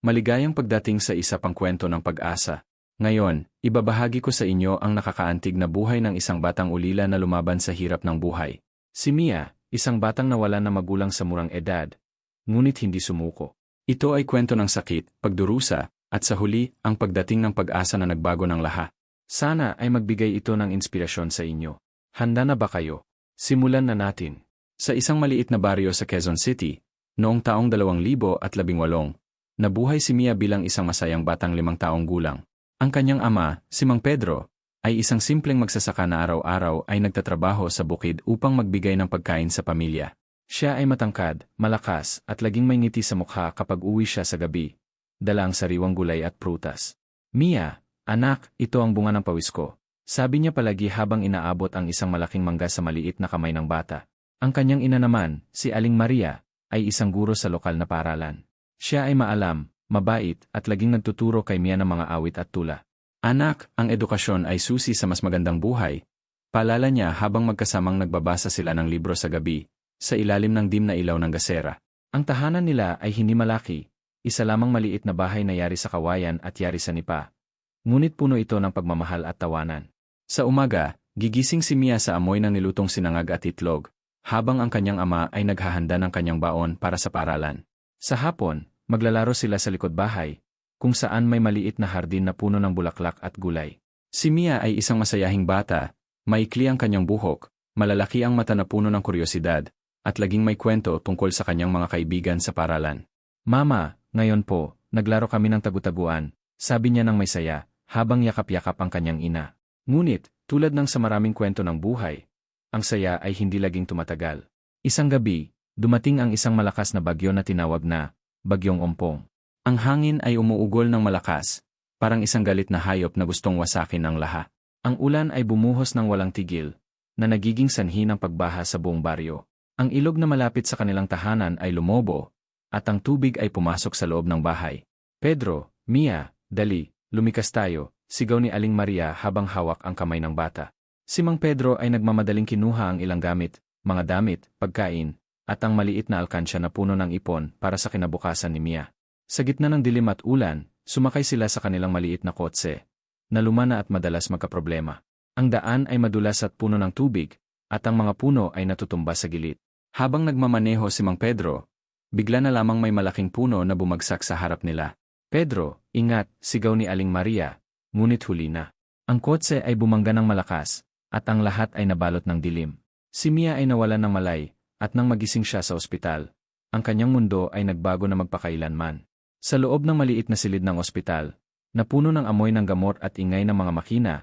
Maligayang pagdating sa isa pang kwento ng pag-asa. Ngayon, ibabahagi ko sa inyo ang nakakaantig na buhay ng isang batang ulila na lumaban sa hirap ng buhay. Si Mia, isang batang nawala na magulang sa murang edad, ngunit hindi sumuko. Ito ay kwento ng sakit, pagdurusa, at sa huli, ang pagdating ng pag-asa na nagbago ng lahat. Sana ay magbigay ito ng inspirasyon sa inyo. Handa na ba kayo? Simulan na natin. Sa isang maliit na baryo sa Quezon City, noong taong 2018, Nabuhay si Mia bilang isang masayang batang limang taong gulang. Ang kanyang ama, si Mang Pedro, ay isang simpleng magsasaka na araw-araw ay nagtatrabaho sa bukid upang magbigay ng pagkain sa pamilya. Siya ay matangkad, malakas, at laging may ngiti sa mukha kapag uwi siya sa gabi. Dala ang sariwang gulay at prutas. Mia, anak, ito ang bunga ng pawis ko. Sabi niya palagi habang inaabot ang isang malaking mangga sa maliit na kamay ng bata. Ang kanyang ina naman, si Aling Maria, ay isang guro sa lokal na paralan. Siya ay maalam, mabait, at laging nagtuturo kay Mia ng mga awit at tula. Anak, ang edukasyon ay susi sa mas magandang buhay. Palala niya habang magkasamang nagbabasa sila ng libro sa gabi, sa ilalim ng dim na ilaw ng gasera. Ang tahanan nila ay hindi malaki, isa lamang maliit na bahay na yari sa kawayan at yari sa nipa. Ngunit puno ito ng pagmamahal at tawanan. Sa umaga, gigising si Mia sa amoy ng nilutong sinangag at itlog, habang ang kanyang ama ay naghahanda ng kanyang baon para sa paralan. Sa hapon, Maglalaro sila sa likod bahay, kung saan may maliit na hardin na puno ng bulaklak at gulay. Si Mia ay isang masayahing bata, maikli ang kanyang buhok, malalaki ang mata na puno ng kuryosidad, at laging may kwento tungkol sa kanyang mga kaibigan sa paralan. Mama, ngayon po, naglaro kami ng tagutaguan, sabi niya ng may saya, habang yakap-yakap ang kanyang ina. Ngunit, tulad ng sa maraming kwento ng buhay, ang saya ay hindi laging tumatagal. Isang gabi, dumating ang isang malakas na bagyo na tinawag na Bagyong Ompong. Ang hangin ay umuugol ng malakas, parang isang galit na hayop na gustong wasakin ang lahat. Ang ulan ay bumuhos ng walang tigil, na nagiging sanhi ng pagbaha sa buong baryo. Ang ilog na malapit sa kanilang tahanan ay lumobo, at ang tubig ay pumasok sa loob ng bahay. Pedro, Mia, dali, lumikas tayo, sigaw ni Aling Maria habang hawak ang kamay ng bata. Si Mang Pedro ay nagmamadaling kinuha ang ilang gamit, mga damit, pagkain, at ang maliit na alkansya na puno ng ipon para sa kinabukasan ni Mia. Sa gitna ng dilim at ulan, sumakay sila sa kanilang maliit na kotse, na lumana at madalas magkaproblema. Ang daan ay madulas at puno ng tubig, at ang mga puno ay natutumba sa gilid. Habang nagmamaneho si Mang Pedro, bigla na lamang may malaking puno na bumagsak sa harap nila. Pedro, ingat, sigaw ni Aling Maria, ngunit huli na. Ang kotse ay bumangga ng malakas, at ang lahat ay nabalot ng dilim. Si Mia ay nawalan ng malay, at nang magising siya sa ospital, ang kanyang mundo ay nagbago na magpakailanman. Sa loob ng maliit na silid ng ospital, napuno ng amoy ng gamot at ingay ng mga makina,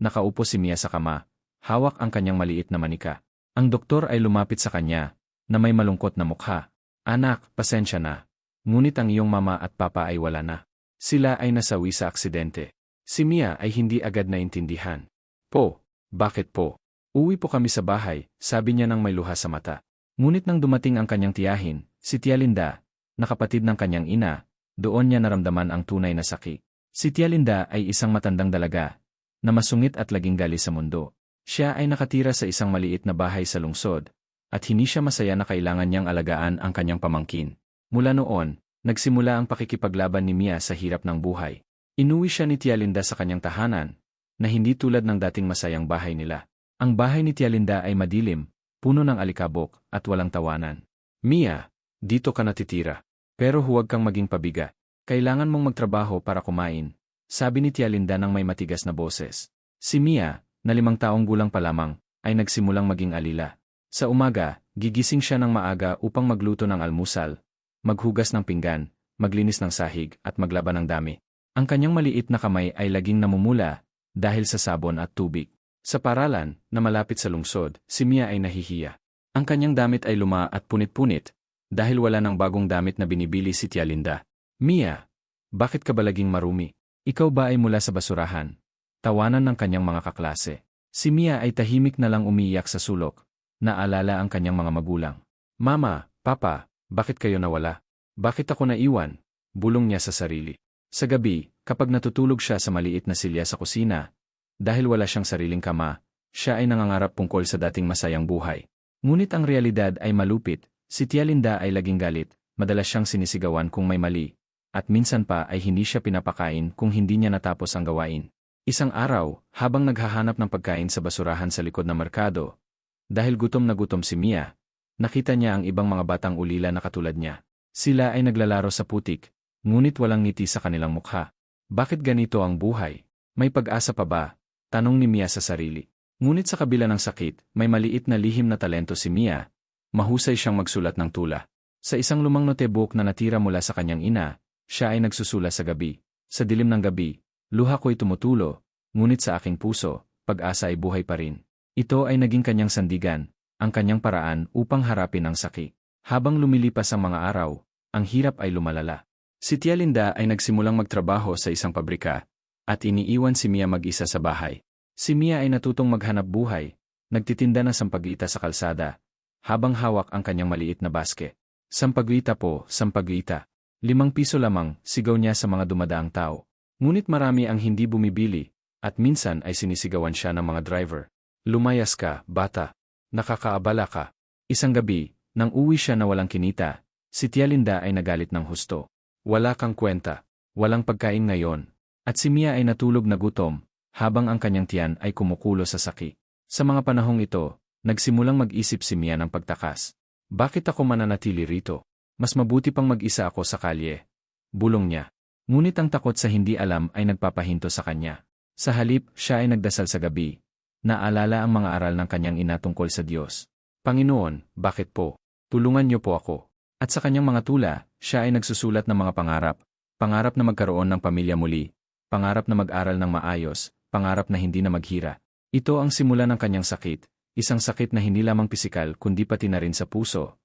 nakaupo si Mia sa kama, hawak ang kanyang maliit na manika. Ang doktor ay lumapit sa kanya, na may malungkot na mukha. Anak, pasensya na. Ngunit ang iyong mama at papa ay wala na. Sila ay nasawi sa aksidente. Si Mia ay hindi agad naintindihan. Po, bakit po? Uwi po kami sa bahay, sabi niya nang may luha sa mata. Ngunit nang dumating ang kanyang tiyahin, si Tia Linda, na kapatid ng kanyang ina, doon niya naramdaman ang tunay na sakit. Si Tia Linda ay isang matandang dalaga, na masungit at laging gali sa mundo. Siya ay nakatira sa isang maliit na bahay sa lungsod, at hindi siya masaya na kailangan niyang alagaan ang kanyang pamangkin. Mula noon, nagsimula ang pakikipaglaban ni Mia sa hirap ng buhay. Inuwi siya ni Tia Linda sa kanyang tahanan, na hindi tulad ng dating masayang bahay nila. Ang bahay ni Tia Linda ay madilim, puno ng alikabok, at walang tawanan. Mia, dito ka natitira. Pero huwag kang maging pabiga. Kailangan mong magtrabaho para kumain, sabi ni Tia Linda ng may matigas na boses. Si Mia, na limang taong gulang pa lamang, ay nagsimulang maging alila. Sa umaga, gigising siya ng maaga upang magluto ng almusal, maghugas ng pinggan, maglinis ng sahig at maglaban ng dami. Ang kanyang maliit na kamay ay laging namumula dahil sa sabon at tubig. Sa paralan, na malapit sa lungsod, si Mia ay nahihiya. Ang kanyang damit ay luma at punit-punit, dahil wala ng bagong damit na binibili si Tia Linda. Mia, bakit ka ba laging marumi? Ikaw ba ay mula sa basurahan? Tawanan ng kanyang mga kaklase. Si Mia ay tahimik na lang umiiyak sa sulok. Naalala ang kanyang mga magulang. Mama, Papa, bakit kayo nawala? Bakit ako naiwan? Bulong niya sa sarili. Sa gabi, kapag natutulog siya sa maliit na silya sa kusina, dahil wala siyang sariling kama, siya ay nangangarap tungkol sa dating masayang buhay. Ngunit ang realidad ay malupit, si Tia Linda ay laging galit, madalas siyang sinisigawan kung may mali, at minsan pa ay hindi siya pinapakain kung hindi niya natapos ang gawain. Isang araw, habang naghahanap ng pagkain sa basurahan sa likod ng merkado, dahil gutom na gutom si Mia, nakita niya ang ibang mga batang ulila na katulad niya. Sila ay naglalaro sa putik, ngunit walang ngiti sa kanilang mukha. Bakit ganito ang buhay? May pag-asa pa ba? Tanong ni Mia sa sarili. Ngunit sa kabila ng sakit, may maliit na lihim na talento si Mia. Mahusay siyang magsulat ng tula. Sa isang lumang notebook na natira mula sa kanyang ina, siya ay nagsusula sa gabi. Sa dilim ng gabi, luha ko'y tumutulo, ngunit sa aking puso, pag-asa ay buhay pa rin. Ito ay naging kanyang sandigan, ang kanyang paraan upang harapin ang sakit. Habang lumilipas ang mga araw, ang hirap ay lumalala. Si Tia Linda ay nagsimulang magtrabaho sa isang pabrika, at iniiwan si Mia mag-isa sa bahay. Si Mia ay natutong maghanap buhay, nagtitinda ng sampagita sa kalsada, habang hawak ang kanyang maliit na basket. Sampagita po, sampagita. Limang piso lamang, sigaw niya sa mga dumadaang tao. Ngunit marami ang hindi bumibili, at minsan ay sinisigawan siya ng mga driver. Lumayas ka, bata. Nakakaabala ka. Isang gabi, nang uwi siya na walang kinita, si Tia Linda ay nagalit ng husto. Wala kang kwenta. Walang pagkain ngayon, at si Mia ay natulog na gutom, habang ang kanyang tiyan ay kumukulo sa saki. Sa mga panahong ito, nagsimulang mag-isip si Mia ng pagtakas. Bakit ako mananatili rito? Mas mabuti pang mag-isa ako sa kalye. Bulong niya. Ngunit ang takot sa hindi alam ay nagpapahinto sa kanya. Sa halip, siya ay nagdasal sa gabi. Naalala ang mga aral ng kanyang ina tungkol sa Diyos. Panginoon, bakit po? Tulungan niyo po ako. At sa kanyang mga tula, siya ay nagsusulat ng mga pangarap. Pangarap na magkaroon ng pamilya muli, pangarap na mag-aral ng maayos, pangarap na hindi na maghira. Ito ang simula ng kanyang sakit, isang sakit na hindi lamang pisikal kundi pati na rin sa puso.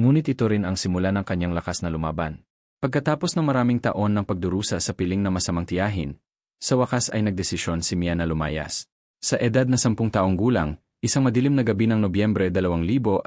Ngunit ito rin ang simula ng kanyang lakas na lumaban. Pagkatapos ng maraming taon ng pagdurusa sa piling na masamang tiyahin, sa wakas ay nagdesisyon si Mia na lumayas. Sa edad na sampung taong gulang, isang madilim na gabi ng Nobyembre 2023,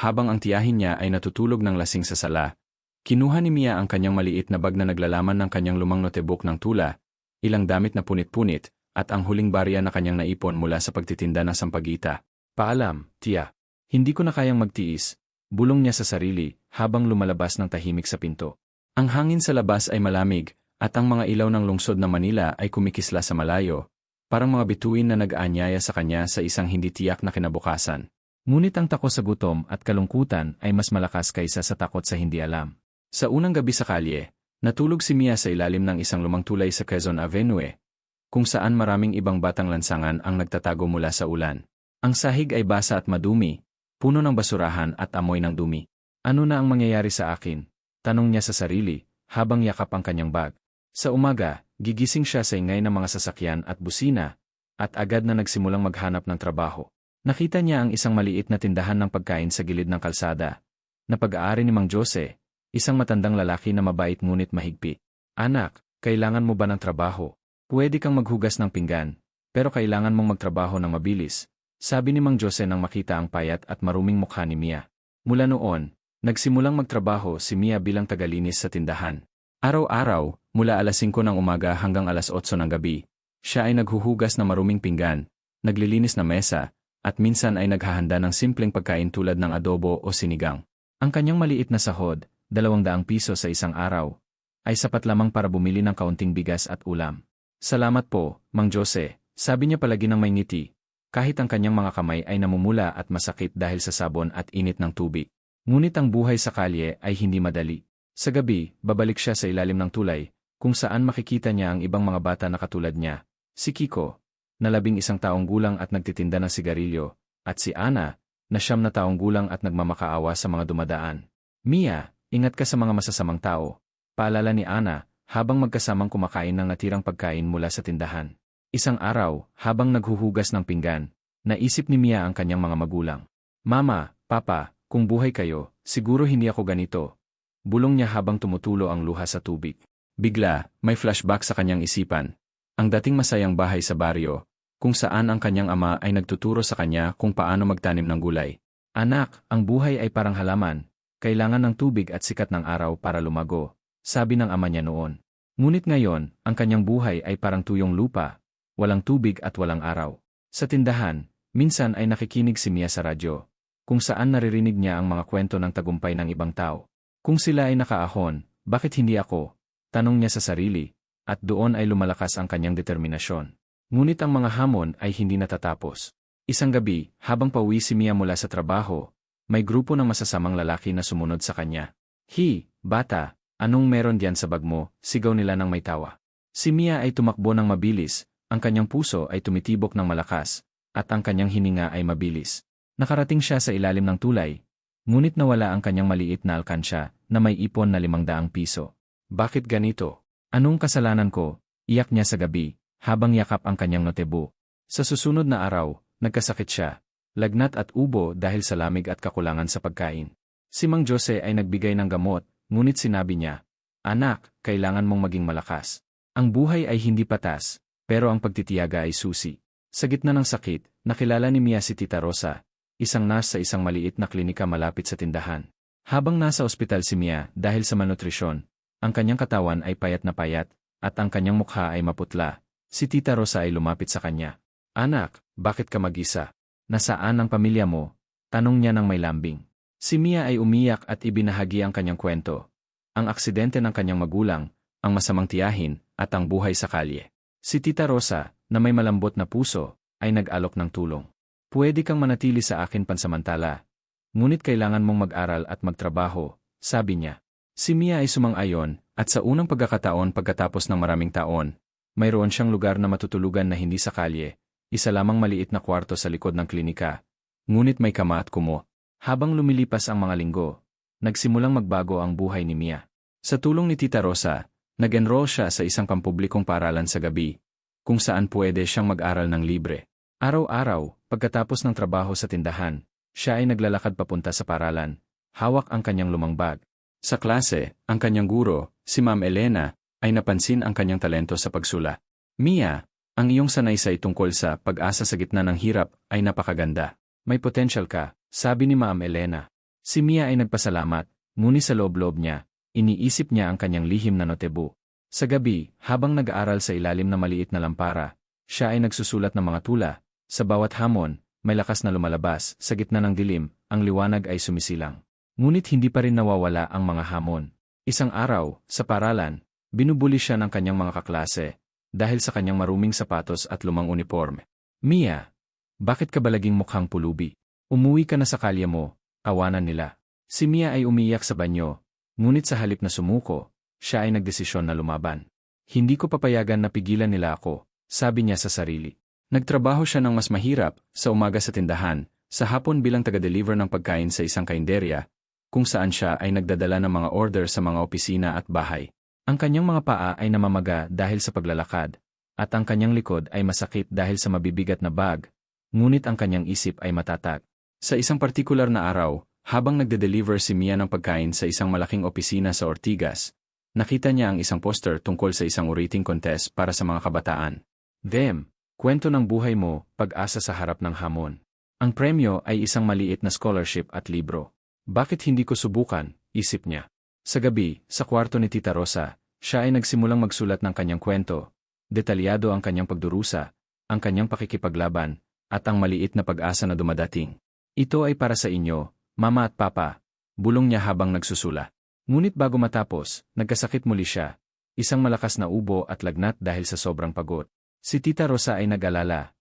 habang ang tiyahin niya ay natutulog ng lasing sa sala, Kinuha ni Mia ang kanyang maliit na bag na naglalaman ng kanyang lumang notebook ng tula, ilang damit na punit-punit, at ang huling barya na kanyang naipon mula sa pagtitinda ng sampagita. Paalam, tiya. Hindi ko na kayang magtiis, bulong niya sa sarili, habang lumalabas ng tahimik sa pinto. Ang hangin sa labas ay malamig, at ang mga ilaw ng lungsod ng Manila ay kumikisla sa malayo, parang mga bituin na nag-aanyaya sa kanya sa isang hindi tiyak na kinabukasan. Ngunit ang takot sa gutom at kalungkutan ay mas malakas kaysa sa takot sa hindi alam. Sa unang gabi sa kalye, natulog si Mia sa ilalim ng isang lumang tulay sa Quezon Avenue, kung saan maraming ibang batang lansangan ang nagtatago mula sa ulan. Ang sahig ay basa at madumi, puno ng basurahan at amoy ng dumi. Ano na ang mangyayari sa akin? Tanong niya sa sarili, habang yakap ang kanyang bag. Sa umaga, gigising siya sa ingay ng mga sasakyan at busina, at agad na nagsimulang maghanap ng trabaho. Nakita niya ang isang maliit na tindahan ng pagkain sa gilid ng kalsada, na pag-aari ni Mang Jose, Isang matandang lalaki na mabait ngunit mahigpi. Anak, kailangan mo ba ng trabaho? Pwede kang maghugas ng pinggan, pero kailangan mong magtrabaho ng mabilis. Sabi ni Mang Jose nang makita ang payat at maruming mukha ni Mia. Mula noon, nagsimulang magtrabaho si Mia bilang tagalinis sa tindahan. Araw-araw, mula alas 5 ng umaga hanggang alas 8 ng gabi, siya ay naghuhugas ng maruming pinggan, naglilinis na mesa, at minsan ay naghahanda ng simpleng pagkain tulad ng adobo o sinigang. Ang kanyang maliit na sahod, dalawang daang piso sa isang araw, ay sapat lamang para bumili ng kaunting bigas at ulam. Salamat po, Mang Jose, sabi niya palagi ng may ngiti, kahit ang kanyang mga kamay ay namumula at masakit dahil sa sabon at init ng tubig. Ngunit ang buhay sa kalye ay hindi madali. Sa gabi, babalik siya sa ilalim ng tulay, kung saan makikita niya ang ibang mga bata na katulad niya. Si Kiko, na labing isang taong gulang at nagtitinda ng sigarilyo, at si Ana, na siyam na taong gulang at nagmamakaawa sa mga dumadaan. Mia, Ingat ka sa mga masasamang tao. Paalala ni Ana, habang magkasamang kumakain ng natirang pagkain mula sa tindahan. Isang araw, habang naghuhugas ng pinggan, naisip ni Mia ang kanyang mga magulang. Mama, Papa, kung buhay kayo, siguro hindi ako ganito. Bulong niya habang tumutulo ang luha sa tubig. Bigla, may flashback sa kanyang isipan. Ang dating masayang bahay sa baryo, kung saan ang kanyang ama ay nagtuturo sa kanya kung paano magtanim ng gulay. Anak, ang buhay ay parang halaman, kailangan ng tubig at sikat ng araw para lumago, sabi ng ama niya noon. Ngunit ngayon, ang kanyang buhay ay parang tuyong lupa, walang tubig at walang araw. Sa tindahan, minsan ay nakikinig si Mia sa radyo, kung saan naririnig niya ang mga kwento ng tagumpay ng ibang tao. Kung sila ay nakaahon, bakit hindi ako? Tanong niya sa sarili, at doon ay lumalakas ang kanyang determinasyon. Ngunit ang mga hamon ay hindi natatapos. Isang gabi, habang pauwi si Mia mula sa trabaho, may grupo ng masasamang lalaki na sumunod sa kanya. Hi, bata, anong meron diyan sa bag mo? Sigaw nila ng may tawa. Si Mia ay tumakbo ng mabilis, ang kanyang puso ay tumitibok ng malakas, at ang kanyang hininga ay mabilis. Nakarating siya sa ilalim ng tulay, ngunit nawala ang kanyang maliit na alkansya na may ipon na limangdaang piso. Bakit ganito? Anong kasalanan ko? Iyak niya sa gabi, habang yakap ang kanyang notebo. Sa susunod na araw, nagkasakit siya. Lagnat at ubo dahil sa lamig at kakulangan sa pagkain. Si Mang Jose ay nagbigay ng gamot, ngunit sinabi niya, Anak, kailangan mong maging malakas. Ang buhay ay hindi patas, pero ang pagtitiyaga ay susi. Sa gitna ng sakit, nakilala ni Mia si Tita Rosa, isang nurse sa isang maliit na klinika malapit sa tindahan. Habang nasa ospital si Mia dahil sa malnutrisyon, ang kanyang katawan ay payat na payat, at ang kanyang mukha ay maputla. Si Tita Rosa ay lumapit sa kanya. Anak, bakit ka mag-isa? Nasaan ang pamilya mo? Tanong niya ng may lambing. Si Mia ay umiyak at ibinahagi ang kanyang kwento. Ang aksidente ng kanyang magulang, ang masamang tiyahin, at ang buhay sa kalye. Si Tita Rosa, na may malambot na puso, ay nag-alok ng tulong. Pwede kang manatili sa akin pansamantala. Ngunit kailangan mong mag-aral at magtrabaho, sabi niya. Si Mia ay sumang-ayon, at sa unang pagkakataon pagkatapos ng maraming taon, mayroon siyang lugar na matutulugan na hindi sa kalye, isa lamang maliit na kwarto sa likod ng klinika. Ngunit may kama at kumo. Habang lumilipas ang mga linggo, nagsimulang magbago ang buhay ni Mia. Sa tulong ni Tita Rosa, Nag-enroll siya sa isang pampublikong paralan sa gabi, kung saan pwede siyang mag-aral ng libre. Araw-araw, pagkatapos ng trabaho sa tindahan, siya ay naglalakad papunta sa paralan, hawak ang kanyang lumang bag. Sa klase, ang kanyang guro, si Ma'am Elena, ay napansin ang kanyang talento sa pagsula. Mia, ang iyong sanaysay tungkol sa pag-asa sa gitna ng hirap ay napakaganda. May potential ka, sabi ni Ma'am Elena. Si Mia ay nagpasalamat, ngunit sa loob-loob niya, Iniisip niya ang kanyang lihim na notebu. Sa gabi, habang nag-aaral sa ilalim na maliit na lampara, siya ay nagsusulat ng mga tula. Sa bawat hamon, may lakas na lumalabas, sa gitna ng dilim, ang liwanag ay sumisilang. Ngunit hindi pa rin nawawala ang mga hamon. Isang araw, sa paralan, binubuli siya ng kanyang mga kaklase, dahil sa kanyang maruming sapatos at lumang uniforme. Mia, bakit ka balaging mukhang pulubi? Umuwi ka na sa kalye mo, kawanan nila. Si Mia ay umiyak sa banyo, Ngunit sa halip na sumuko, siya ay nagdesisyon na lumaban. Hindi ko papayagan na pigilan nila ako, sabi niya sa sarili. Nagtrabaho siya ng mas mahirap, sa umaga sa tindahan, sa hapon bilang taga-deliver ng pagkain sa isang kainderya, kung saan siya ay nagdadala ng mga order sa mga opisina at bahay. Ang kanyang mga paa ay namamaga dahil sa paglalakad, at ang kanyang likod ay masakit dahil sa mabibigat na bag, ngunit ang kanyang isip ay matatag. Sa isang partikular na araw, habang nagde-deliver si Mia ng pagkain sa isang malaking opisina sa Ortigas, nakita niya ang isang poster tungkol sa isang uriting contest para sa mga kabataan. Them, kwento ng buhay mo, pag-asa sa harap ng hamon. Ang premyo ay isang maliit na scholarship at libro. Bakit hindi ko subukan, isip niya. Sa gabi, sa kwarto ni Tita Rosa, siya ay nagsimulang magsulat ng kanyang kwento. Detalyado ang kanyang pagdurusa, ang kanyang pakikipaglaban, at ang maliit na pag-asa na dumadating. Ito ay para sa inyo, Mama at Papa, bulong niya habang nagsusula. Ngunit bago matapos, nagkasakit muli siya. Isang malakas na ubo at lagnat dahil sa sobrang pagod. Si Tita Rosa ay nag-alala.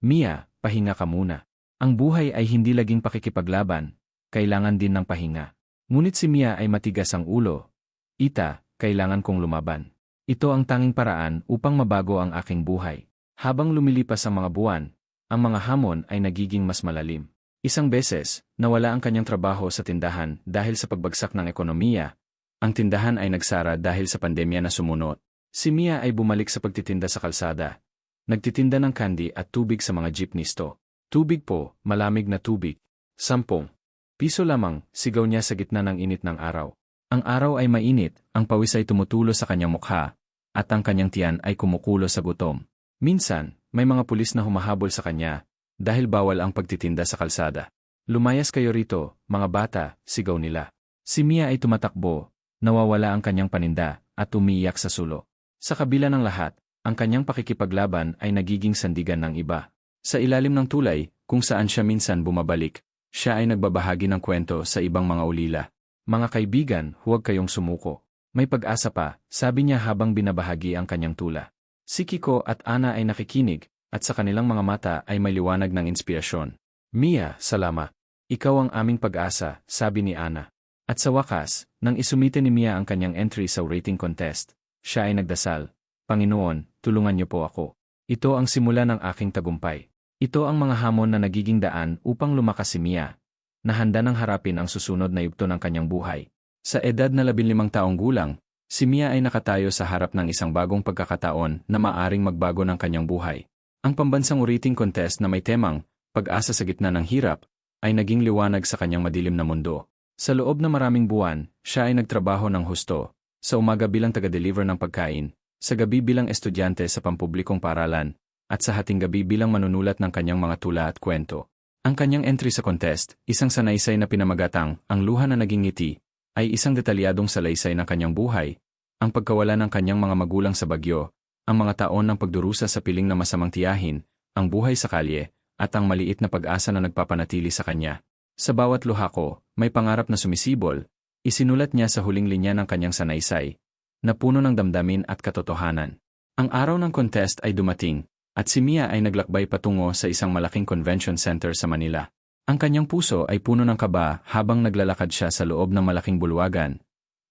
Mia, pahinga ka muna. Ang buhay ay hindi laging pakikipaglaban, kailangan din ng pahinga. Ngunit si Mia ay matigas ang ulo. Ita, kailangan kong lumaban. Ito ang tanging paraan upang mabago ang aking buhay. Habang lumilipas ang mga buwan, ang mga hamon ay nagiging mas malalim. Isang beses, nawala ang kanyang trabaho sa tindahan dahil sa pagbagsak ng ekonomiya. Ang tindahan ay nagsara dahil sa pandemya na sumunod. Si Mia ay bumalik sa pagtitinda sa kalsada. Nagtitinda ng candy at tubig sa mga jeepney sto. Tubig po, malamig na tubig. Sampung. Piso lamang, sigaw niya sa gitna ng init ng araw. Ang araw ay mainit, ang pawis ay tumutulo sa kanyang mukha, at ang kanyang tiyan ay kumukulo sa gutom. Minsan, may mga pulis na humahabol sa kanya, dahil bawal ang pagtitinda sa kalsada. Lumayas kayo rito, mga bata, sigaw nila. Si Mia ay tumatakbo, nawawala ang kanyang paninda, at umiiyak sa sulo. Sa kabila ng lahat, ang kanyang pakikipaglaban ay nagiging sandigan ng iba. Sa ilalim ng tulay, kung saan siya minsan bumabalik, siya ay nagbabahagi ng kwento sa ibang mga ulila. Mga kaibigan, huwag kayong sumuko. May pag-asa pa, sabi niya habang binabahagi ang kanyang tula. Si Kiko at Ana ay nakikinig, at sa kanilang mga mata ay may liwanag ng inspirasyon. Mia, salamat. Ikaw ang aming pag-asa, sabi ni Ana. At sa wakas, nang isumite ni Mia ang kanyang entry sa rating contest, siya ay nagdasal, Panginoon, tulungan niyo po ako. Ito ang simula ng aking tagumpay. Ito ang mga hamon na nagiging daan upang lumakas si Mia, na handa nang harapin ang susunod na yugto ng kanyang buhay. Sa edad na 15 taong gulang, si Mia ay nakatayo sa harap ng isang bagong pagkakataon na maaring magbago ng kanyang buhay. Ang pambansang uriting contest na may temang, pag-asa sa gitna ng hirap, ay naging liwanag sa kanyang madilim na mundo. Sa loob na maraming buwan, siya ay nagtrabaho ng husto, sa umaga bilang taga-deliver ng pagkain, sa gabi bilang estudyante sa pampublikong paralan, at sa hating gabi bilang manunulat ng kanyang mga tula at kwento. Ang kanyang entry sa contest, isang sanaysay na pinamagatang, ang luha na naging ngiti, ay isang detalyadong salaysay ng kanyang buhay, ang pagkawala ng kanyang mga magulang sa bagyo, ang mga taon ng pagdurusa sa piling na masamang tiyahin, ang buhay sa kalye, at ang maliit na pag-asa na nagpapanatili sa kanya. Sa bawat luha ko, may pangarap na sumisibol, isinulat niya sa huling linya ng kanyang sanaysay, na puno ng damdamin at katotohanan. Ang araw ng contest ay dumating, at si Mia ay naglakbay patungo sa isang malaking convention center sa Manila. Ang kanyang puso ay puno ng kaba habang naglalakad siya sa loob ng malaking bulwagan,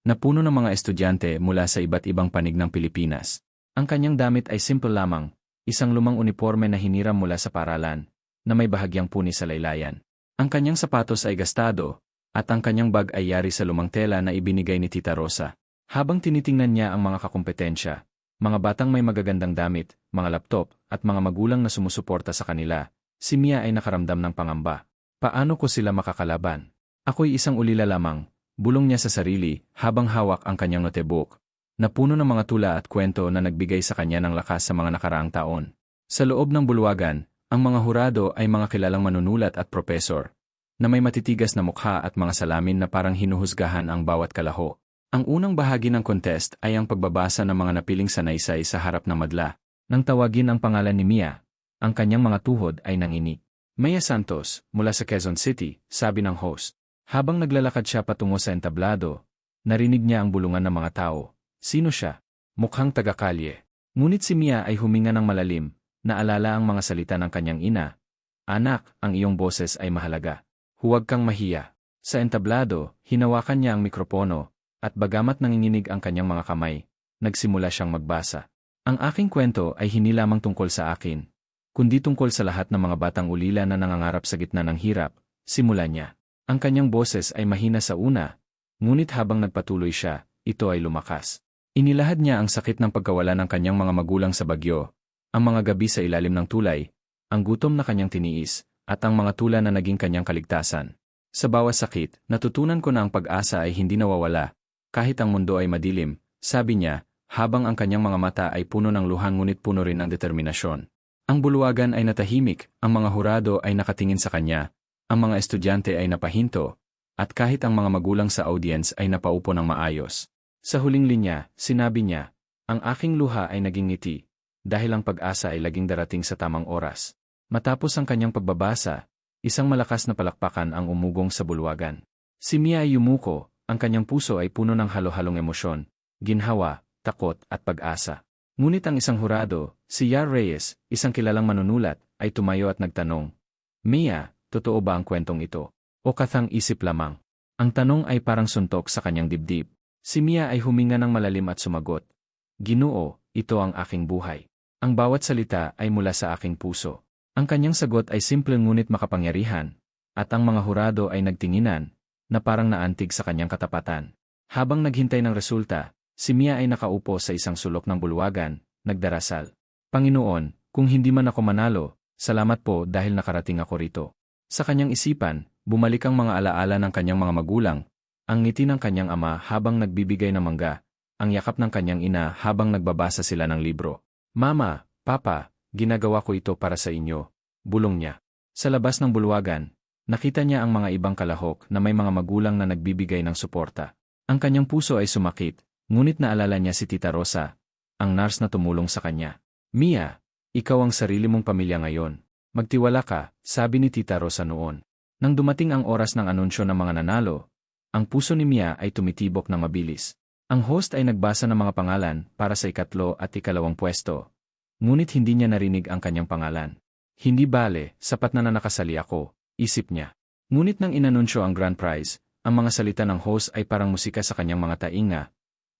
na puno ng mga estudyante mula sa iba't ibang panig ng Pilipinas. Ang kanyang damit ay simple lamang, isang lumang uniforme na hiniram mula sa paralan, na may bahagyang puni sa laylayan. Ang kanyang sapatos ay gastado, at ang kanyang bag ay yari sa lumang tela na ibinigay ni Tita Rosa. Habang tinitingnan niya ang mga kakumpetensya, mga batang may magagandang damit, mga laptop, at mga magulang na sumusuporta sa kanila, si Mia ay nakaramdam ng pangamba. Paano ko sila makakalaban? Ako'y isang ulila lamang, bulong niya sa sarili habang hawak ang kanyang notebook, na puno ng mga tula at kwento na nagbigay sa kanya ng lakas sa mga nakaraang taon. Sa loob ng bulwagan, ang mga hurado ay mga kilalang manunulat at propesor, na may matitigas na mukha at mga salamin na parang hinuhusgahan ang bawat kalaho. Ang unang bahagi ng contest ay ang pagbabasa ng mga napiling sanaysay sa harap ng madla. Nang tawagin ang pangalan ni Mia, ang kanyang mga tuhod ay nanginig. Maya Santos, mula sa Quezon City, sabi ng host. Habang naglalakad siya patungo sa entablado, narinig niya ang bulungan ng mga tao. Sino siya? Mukhang taga-kalye. Ngunit si Mia ay huminga ng malalim, naalala ang mga salita ng kanyang ina. Anak, ang iyong boses ay mahalaga. Huwag kang mahiya. Sa entablado, hinawakan niya ang mikropono, at bagamat nanginginig ang kanyang mga kamay, nagsimula siyang magbasa. Ang aking kwento ay hindi lamang tungkol sa akin, kundi tungkol sa lahat ng mga batang ulila na nangangarap sa gitna ng hirap, simula niya. Ang kanyang boses ay mahina sa una, ngunit habang nagpatuloy siya, ito ay lumakas. Inilahad niya ang sakit ng pagkawala ng kanyang mga magulang sa bagyo, ang mga gabi sa ilalim ng tulay, ang gutom na kanyang tiniis, at ang mga tula na naging kanyang kaligtasan. Sa bawat sakit, natutunan ko na ang pag-asa ay hindi nawawala, kahit ang mundo ay madilim, sabi niya, habang ang kanyang mga mata ay puno ng luhan ngunit puno rin ng determinasyon. Ang buluwagan ay natahimik, ang mga hurado ay nakatingin sa kanya, ang mga estudyante ay napahinto, at kahit ang mga magulang sa audience ay napaupo ng maayos. Sa huling linya, sinabi niya, ang aking luha ay naging ngiti, dahil ang pag-asa ay laging darating sa tamang oras. Matapos ang kanyang pagbabasa, isang malakas na palakpakan ang umugong sa bulwagan. Si Mia ay yumuko, ang kanyang puso ay puno ng halo-halong emosyon, ginhawa, takot at pag-asa. Ngunit ang isang hurado, si Yar Reyes, isang kilalang manunulat, ay tumayo at nagtanong, Mia, totoo ba ang kwentong ito? O kathang isip lamang? Ang tanong ay parang suntok sa kanyang dibdib. Si Mia ay huminga ng malalim at sumagot, Ginoo, ito ang aking buhay. Ang bawat salita ay mula sa aking puso. Ang kanyang sagot ay simple ngunit makapangyarihan, at ang mga hurado ay nagtinginan, na parang naantig sa kanyang katapatan. Habang naghintay ng resulta, si Mia ay nakaupo sa isang sulok ng bulwagan, nagdarasal. Panginoon, kung hindi man ako manalo, salamat po dahil nakarating ako rito. Sa kanyang isipan, bumalik ang mga alaala ng kanyang mga magulang, ang ngiti ng kanyang ama habang nagbibigay ng mangga, ang yakap ng kanyang ina habang nagbabasa sila ng libro. Mama, Papa, ginagawa ko ito para sa inyo, bulong niya. Sa labas ng bulwagan, Nakita niya ang mga ibang kalahok na may mga magulang na nagbibigay ng suporta. Ang kanyang puso ay sumakit, ngunit naalala niya si Tita Rosa, ang nurse na tumulong sa kanya. Mia, ikaw ang sarili mong pamilya ngayon. Magtiwala ka, sabi ni Tita Rosa noon. Nang dumating ang oras ng anunsyo ng mga nanalo, ang puso ni Mia ay tumitibok ng mabilis. Ang host ay nagbasa ng mga pangalan para sa ikatlo at ikalawang pwesto. Ngunit hindi niya narinig ang kanyang pangalan. Hindi bale, sapat na na nakasali ako, isip niya. Ngunit nang inanunsyo ang grand prize, ang mga salita ng host ay parang musika sa kanyang mga tainga.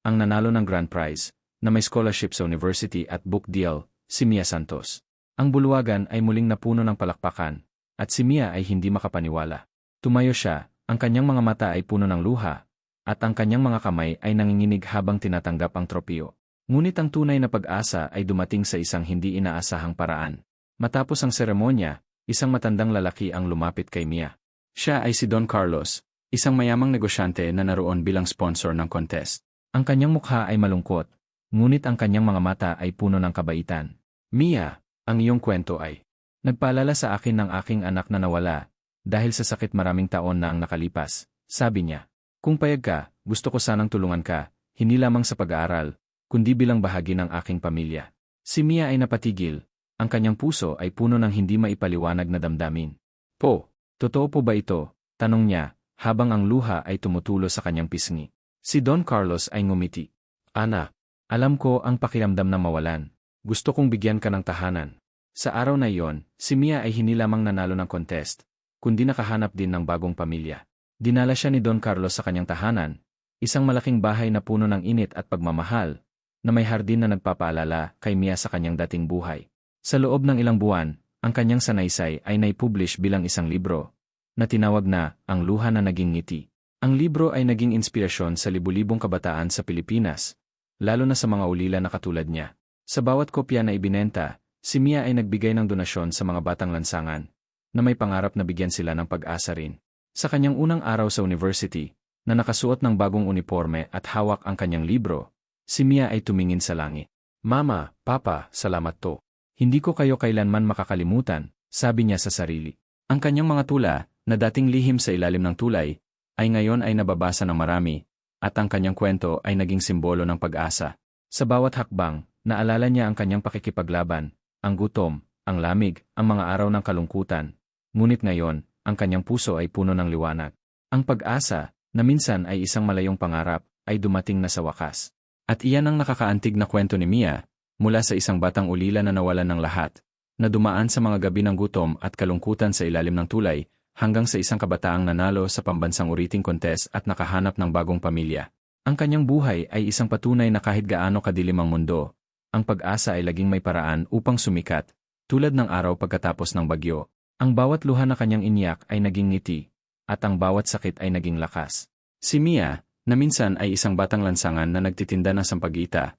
Ang nanalo ng grand prize, na may scholarship sa university at book deal, si Mia Santos. Ang buluwagan ay muling napuno ng palakpakan, at si Mia ay hindi makapaniwala. Tumayo siya, ang kanyang mga mata ay puno ng luha, at ang kanyang mga kamay ay nanginginig habang tinatanggap ang tropeo. Ngunit ang tunay na pag-asa ay dumating sa isang hindi inaasahang paraan. Matapos ang seremonya, isang matandang lalaki ang lumapit kay Mia. Siya ay si Don Carlos, isang mayamang negosyante na naroon bilang sponsor ng contest. Ang kanyang mukha ay malungkot, ngunit ang kanyang mga mata ay puno ng kabaitan. Mia, ang iyong kwento ay nagpaalala sa akin ng aking anak na nawala dahil sa sakit maraming taon na ang nakalipas. Sabi niya, kung payag ka, gusto ko sanang tulungan ka, hindi lamang sa pag-aaral, kundi bilang bahagi ng aking pamilya. Si Mia ay napatigil, ang kanyang puso ay puno ng hindi maipaliwanag na damdamin. Po, totoo po ba ito? Tanong niya, habang ang luha ay tumutulo sa kanyang pisngi. Si Don Carlos ay ngumiti. Ana, alam ko ang pakiramdam na mawalan. Gusto kong bigyan ka ng tahanan. Sa araw na iyon, si Mia ay hindi lamang nanalo ng contest, kundi nakahanap din ng bagong pamilya. Dinala siya ni Don Carlos sa kanyang tahanan, isang malaking bahay na puno ng init at pagmamahal, na may hardin na nagpapaalala kay Mia sa kanyang dating buhay. Sa loob ng ilang buwan, ang kanyang sanaysay ay naipublish bilang isang libro, na tinawag na Ang Luha na Naging Ngiti. Ang libro ay naging inspirasyon sa libu-libong kabataan sa Pilipinas, lalo na sa mga ulila na katulad niya. Sa bawat kopya na ibinenta, si Mia ay nagbigay ng donasyon sa mga batang lansangan, na may pangarap na bigyan sila ng pag-asa rin. Sa kanyang unang araw sa university, na nakasuot ng bagong uniforme at hawak ang kanyang libro, si Mia ay tumingin sa langit. Mama, Papa, salamat to. Hindi ko kayo kailanman makakalimutan, sabi niya sa sarili. Ang kanyang mga tula, na dating lihim sa ilalim ng tulay, ay ngayon ay nababasa ng marami, at ang kanyang kwento ay naging simbolo ng pag-asa. Sa bawat hakbang, naalala niya ang kanyang pakikipaglaban, ang gutom, ang lamig, ang mga araw ng kalungkutan. Ngunit ngayon, ang kanyang puso ay puno ng liwanag. Ang pag-asa, na minsan ay isang malayong pangarap, ay dumating na sa wakas. At iyan ang nakakaantig na kwento ni Mia, mula sa isang batang ulila na nawalan ng lahat, na dumaan sa mga gabi ng gutom at kalungkutan sa ilalim ng tulay, hanggang sa isang kabataang nanalo sa pambansang uriting kontes at nakahanap ng bagong pamilya. Ang kanyang buhay ay isang patunay na kahit gaano kadilim ang mundo, ang pag-asa ay laging may paraan upang sumikat, tulad ng araw pagkatapos ng bagyo. Ang bawat luha na kanyang iniyak ay naging ngiti, at ang bawat sakit ay naging lakas. Si Mia, na minsan ay isang batang lansangan na nagtitinda ng sampagita,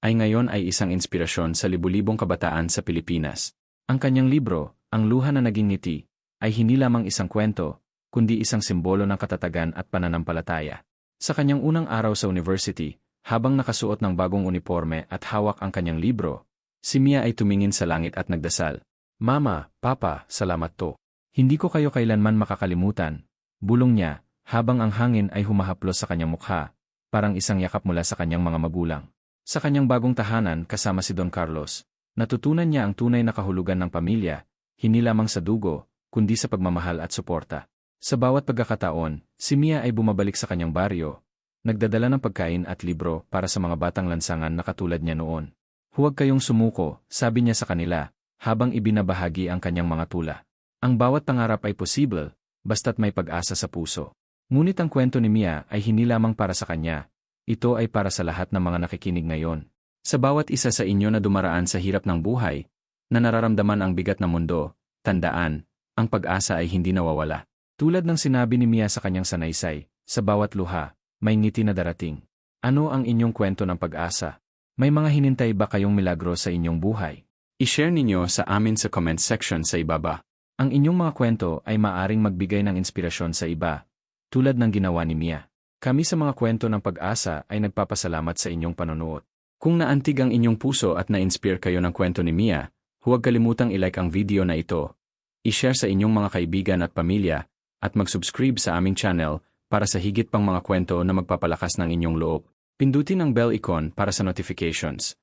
ay ngayon ay isang inspirasyon sa libu-libong kabataan sa Pilipinas. Ang kanyang libro, Ang Luha na Naging Ngiti, ay hindi lamang isang kwento, kundi isang simbolo ng katatagan at pananampalataya. Sa kanyang unang araw sa university, habang nakasuot ng bagong uniforme at hawak ang kanyang libro, si Mia ay tumingin sa langit at nagdasal. Mama, Papa, salamat to. Hindi ko kayo kailanman makakalimutan. Bulong niya, habang ang hangin ay humahaplos sa kanyang mukha, parang isang yakap mula sa kanyang mga magulang. Sa kanyang bagong tahanan kasama si Don Carlos, natutunan niya ang tunay na kahulugan ng pamilya, hindi lamang sa dugo, kundi sa pagmamahal at suporta. Sa bawat pagkakataon, si Mia ay bumabalik sa kanyang baryo, nagdadala ng pagkain at libro para sa mga batang lansangan na katulad niya noon. Huwag kayong sumuko, sabi niya sa kanila, habang ibinabahagi ang kanyang mga tula. Ang bawat pangarap ay posible, basta't may pag-asa sa puso. Ngunit ang kwento ni Mia ay hindi lamang para sa kanya, ito ay para sa lahat ng mga nakikinig ngayon. Sa bawat isa sa inyo na dumaraan sa hirap ng buhay, na nararamdaman ang bigat ng mundo, tandaan, ang pag-asa ay hindi nawawala. Tulad ng sinabi ni Mia sa kanyang sanaysay, sa bawat luha, may ngiti na darating. Ano ang inyong kwento ng pag-asa? May mga hinintay ba kayong milagro sa inyong buhay? I-share ninyo sa amin sa comment section sa ibaba. Ang inyong mga kwento ay maaring magbigay ng inspirasyon sa iba, tulad ng ginawa ni Mia. Kami sa mga kwento ng pag-asa ay nagpapasalamat sa inyong panonood. Kung naantig ang inyong puso at na-inspire kayo ng kwento ni Mia, huwag kalimutang ilike ang video na ito, i-share sa inyong mga kaibigan at pamilya, at mag-subscribe sa aming channel para sa higit pang mga kwento na magpapalakas ng inyong loob. Pindutin ang bell icon para sa notifications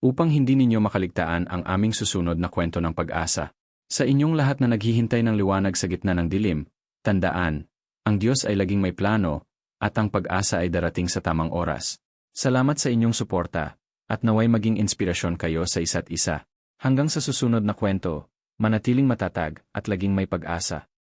upang hindi ninyo makaligtaan ang aming susunod na kwento ng pag-asa. Sa inyong lahat na naghihintay ng liwanag sa gitna ng dilim, tandaan, ang Diyos ay laging may plano, at ang pag-asa ay darating sa tamang oras. Salamat sa inyong suporta, at naway maging inspirasyon kayo sa isa't isa. Hanggang sa susunod na kwento, manatiling matatag at laging may pag-asa.